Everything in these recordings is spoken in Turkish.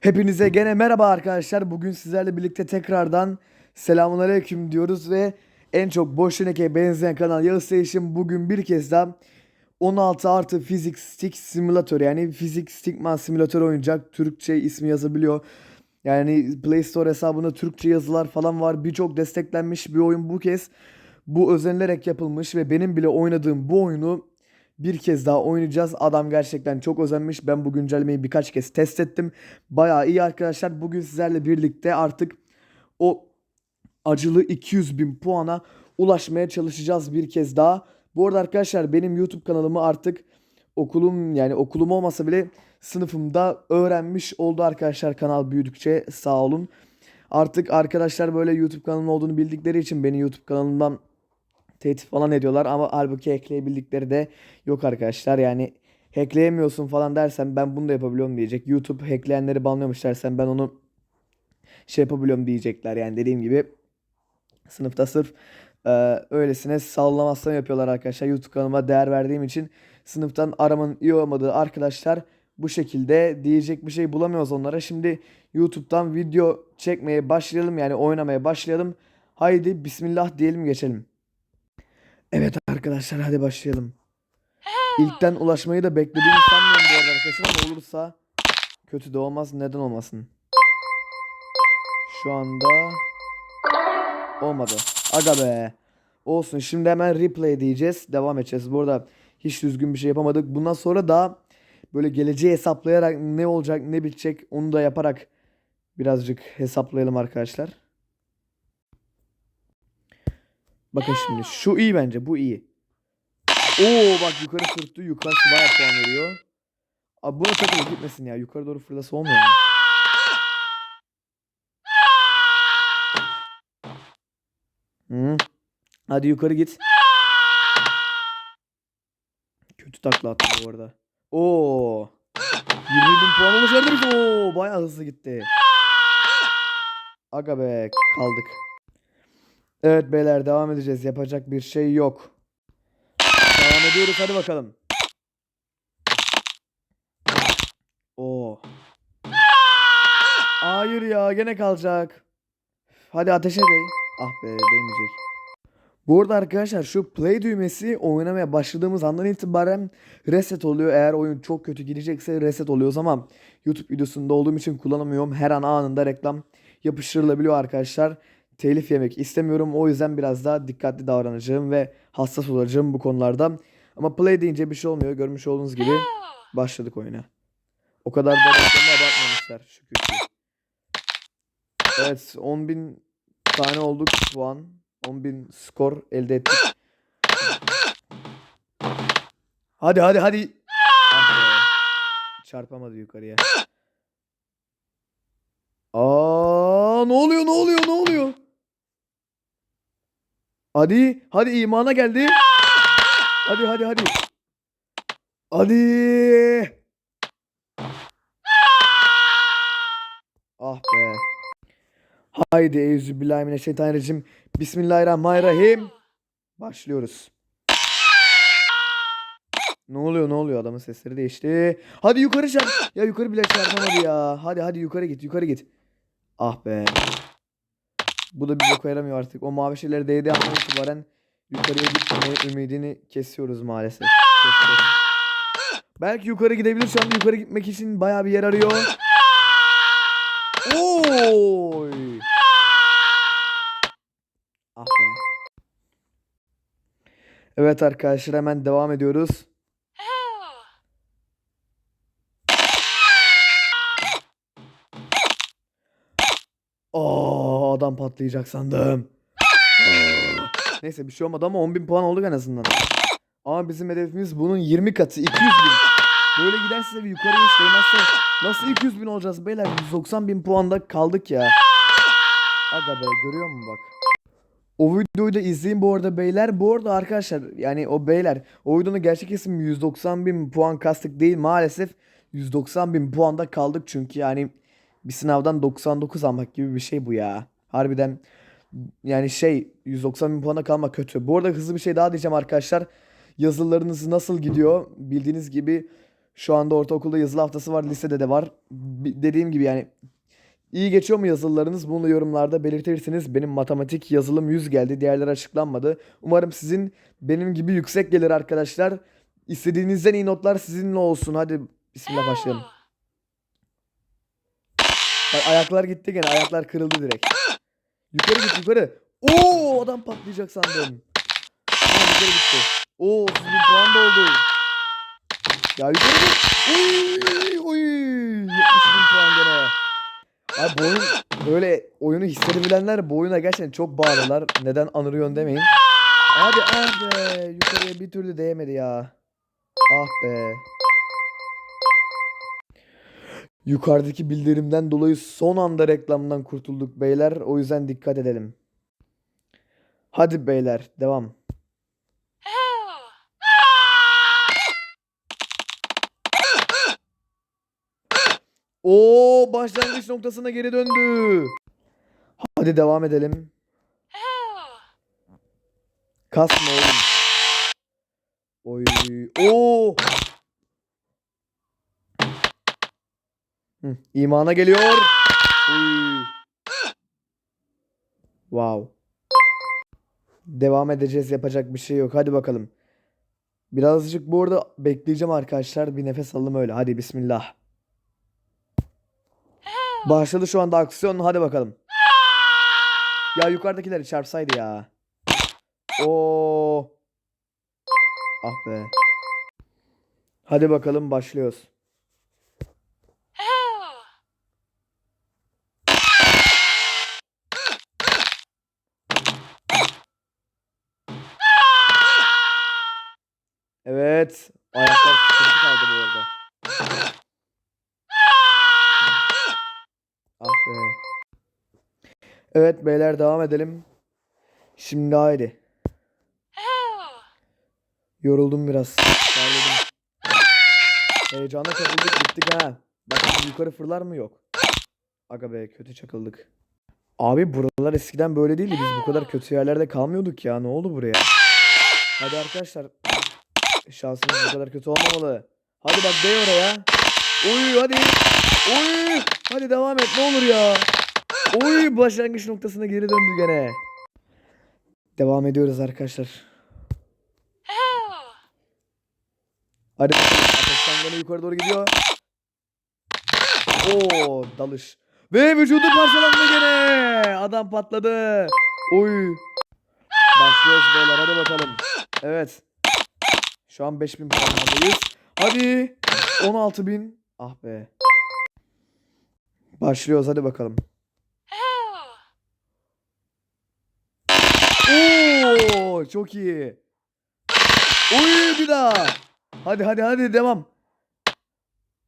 Hepinize gene merhaba arkadaşlar. Bugün sizlerle birlikte tekrardan selamünaleyküm diyoruz ve en çok boş tenekeye benzeyen kanal Yağız Station bugün bir kez daha 16 artı Physics Stick Simulator yani Physics Stickman Simulator oynayacak. Türkçe ismi yazabiliyor. Yani Play Store hesabında Türkçe yazılar falan var. Birçok desteklenmiş bir oyun bu kez. Bu özenilerek yapılmış ve benim bile oynadığım bu oyunu bir kez daha oynayacağız. Adam gerçekten çok özenmiş. Ben bu güncellemeyi birkaç kez test ettim. Bayağı iyi arkadaşlar. Bugün sizlerle birlikte artık o acılı 200 bin puana ulaşmaya çalışacağız bir kez daha. Bu arada arkadaşlar benim YouTube kanalımı artık okulum yani okulum olmasa bile sınıfımda öğrenmiş oldu arkadaşlar kanal büyüdükçe sağ olun. Artık arkadaşlar böyle YouTube kanalım olduğunu bildikleri için beni YouTube kanalımdan tehdit falan ediyorlar ama halbuki hackleyebildikleri de yok arkadaşlar. Yani hackleyemiyorsun falan dersen ben bunu da yapabiliyorum diyecek. YouTube hackleyenleri banlıyormuş dersen ben onu şey yapabiliyorum diyecekler. Yani dediğim gibi sınıfta sırf e, öylesine sallamasyon yapıyorlar arkadaşlar. YouTube kanalıma değer verdiğim için sınıftan aramanın iyi olmadığı arkadaşlar bu şekilde diyecek bir şey bulamıyoruz onlara. Şimdi YouTube'dan video çekmeye başlayalım yani oynamaya başlayalım. Haydi bismillah diyelim geçelim. Evet arkadaşlar hadi başlayalım. İlkten ulaşmayı da beklediğimi sanmıyorum bu arada arkadaşlar ama olursa kötü de olmaz neden olmasın. Şu anda olmadı. Aga be. Olsun şimdi hemen replay diyeceğiz. Devam edeceğiz. Bu arada hiç düzgün bir şey yapamadık. Bundan sonra daha böyle geleceği hesaplayarak ne olacak ne bitecek onu da yaparak birazcık hesaplayalım arkadaşlar. Bakın şimdi şu iyi bence bu iyi. Oo bak yukarı sırtı yukarısı bayağı puan veriyor. Abi buna takılıp gitmesin ya yukarı doğru fırlası olmuyor mu? Hı. Hadi yukarı git. Kötü takla attı bu arada. Oo. 20 bin puan ulaşabiliriz. Oo bayağı hızlı gitti. Aga be kaldık. Evet beyler devam edeceğiz. Yapacak bir şey yok. Devam ediyoruz hadi bakalım. Oo. Hayır ya gene kalacak. Hadi ateşe değ. Ah be değmeyecek. Bu arada arkadaşlar şu play düğmesi oynamaya başladığımız andan itibaren reset oluyor. Eğer oyun çok kötü gidecekse reset oluyoruz ama YouTube videosunda olduğum için kullanamıyorum. Her an anında reklam yapıştırılabiliyor arkadaşlar. Telif yemek istemiyorum. O yüzden biraz daha dikkatli davranacağım ve hassas olacağım bu konularda. Ama play deyince bir şey olmuyor. Görmüş olduğunuz gibi başladık oyuna. O kadar da reklamı abartmamışlar şükür ki. Evet 10.000 tane olduk puan. 10.000 skor elde ettik. Hadi hadi hadi. Ah. Çarpamadı yukarıya. Aa ne oluyor ne oluyor ne oluyor? Hadi hadi imana geldi. Hadi hadi hadi. Hadi. Ah be. Haydi euzubillahimineşşeytanirracim. Bismillahirrahmanirrahim. Başlıyoruz. Ne oluyor ne oluyor adamın sesleri değişti. Hadi yukarı çarp. Ya yukarı bile çarpamadı ya. Hadi hadi yukarı git yukarı git. Ah be. Bu da bir boka yaramıyor artık. O mavi şeyleri değdiği andan itibaren yukarıya gitmeye ümidini kesiyoruz maalesef. Belki yukarı gidebilir şu anda yukarı gitmek için bayağı bir yer arıyor. Oy. Ah be. Evet arkadaşlar hemen devam ediyoruz. Adam patlayacak sandım. Neyse bir şey olmadı ama 10.000 puan olduk en azından. Ama bizim hedefimiz bunun 20 katı 200 bin. Böyle giderse ve yukarı hiç değmezse nasıl 200 bin olacağız beyler? 190 bin puanda kaldık ya. Aga be görüyor musun bak. O videoyu da izleyin bu arada beyler. Bu arada arkadaşlar yani o beyler o videonun gerçek ismi 190 bin puan kastık değil maalesef 190 bin puanda kaldık çünkü yani bir sınavdan 99 almak gibi bir şey bu ya. Harbiden yani şey 190 bin puana kalmak kötü. Bu arada hızlı bir şey daha diyeceğim arkadaşlar. Yazılarınız nasıl gidiyor? Bildiğiniz gibi Şu anda ortaokulda yazılı haftası var, lisede de var. Dediğim gibi yani iyi geçiyor mu yazılılarınız? Bunu yorumlarda belirtirsiniz. Benim matematik yazılım 100 geldi. Diğerleri açıklanmadı. Umarım sizin benim gibi yüksek gelir arkadaşlar. İstediğinizden iyi notlar sizinle olsun. Hadi bismillah başlayalım. Ayaklar gitti gene. Ayaklar kırıldı direkt. Yukarı git yukarı. Oo adam patlayacak sandım. Ama yukarı gitti. Oo 30 bin puan da oldu. Ya yukarı git. Oy oy. 70 bin puan gene. Abi bu oyun böyle oyunu hissedebilenler bu oyuna gerçekten çok bağlılar. Neden anırıyorsun demeyin. Abi ah yukarıya bir türlü değmedi ya. Ah be. Yukarıdaki bildirimden dolayı son anda reklamdan kurtulduk beyler. O yüzden dikkat edelim. Hadi beyler devam. Oo başlangıç noktasına geri döndü. Hadi devam edelim. Kasma oğlum. Oy. Oo. Hı, imana geliyor. Wow. Devam edeceğiz. Yapacak bir şey yok. Hadi bakalım. Birazcık bu arada bekleyeceğim arkadaşlar. Bir nefes alalım öyle. Hadi bismillah. Başladı şu anda aksiyon. Hadi bakalım. Ya yukarıdakileri çarpsaydı ya. Oo. Ah be. Hadi bakalım başlıyoruz. Evet. Ayaklar sıkıntı kaldı bu arada. Ah be. Evet beyler devam edelim. Şimdi haydi. Yoruldum biraz. Terledim. Heyecana kapıldık gittik ha. Bak yukarı fırlar mı yok. Aga be kötü çakıldık. Abi buralar eskiden böyle değildi. Biz bu kadar kötü yerlerde kalmıyorduk ya. Ne oldu buraya? Hadi arkadaşlar. Şansımız bu kadar kötü olmamalı. Hadi bak değ oraya. Oy hadi. Oy. Hadi devam et ne olur ya. Oy başlangıç noktasına geri döndü gene. Devam ediyoruz arkadaşlar. Hadi. Ateşten gene yukarı doğru gidiyor. Oo dalış. Ve vücudu parçalandı gene. Adam patladı. Oy. Başlıyoruz beyler hadi bakalım. Evet. Şu an 5000 puanlardayız. Hadi. 16000. Ah be. Başlıyoruz hadi bakalım. Oo çok iyi. Oy bir daha. Hadi hadi hadi devam.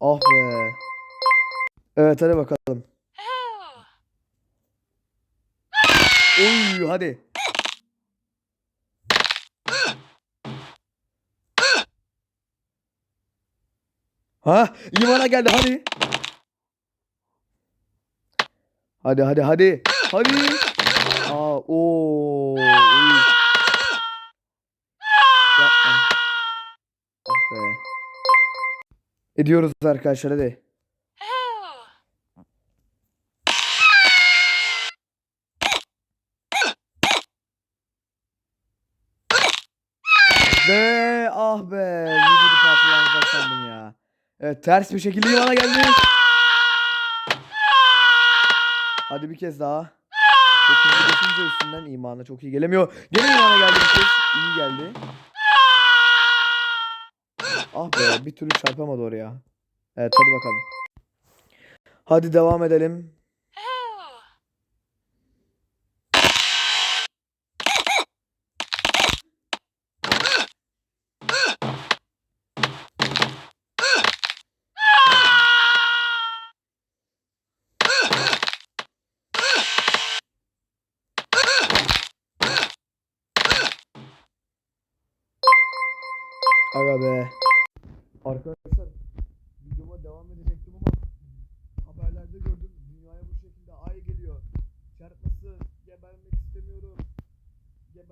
Ah be. Evet hadi bakalım. Oy hadi. Ha imana geldi hadi. Hadi hadi hadi. Hadi. Aa o. Ediyoruz arkadaşlar hadi. Ve ah be. Vücudu parçalanacak sandım ya. Evet ters bir şekilde imana geldi. Hadi bir kez daha. Çok hızlı geçince üstünden imana çok iyi gelemiyor. Gene imana geldi bir kez. İyi geldi. Ah be bir türlü çarpamadı oraya. Evet hadi bakalım. Hadi devam edelim.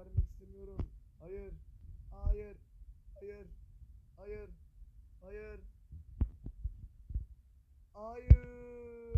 vermek istemiyorum. Hayır. Hayır. Hayır. Hayır. Hayır. Hayır.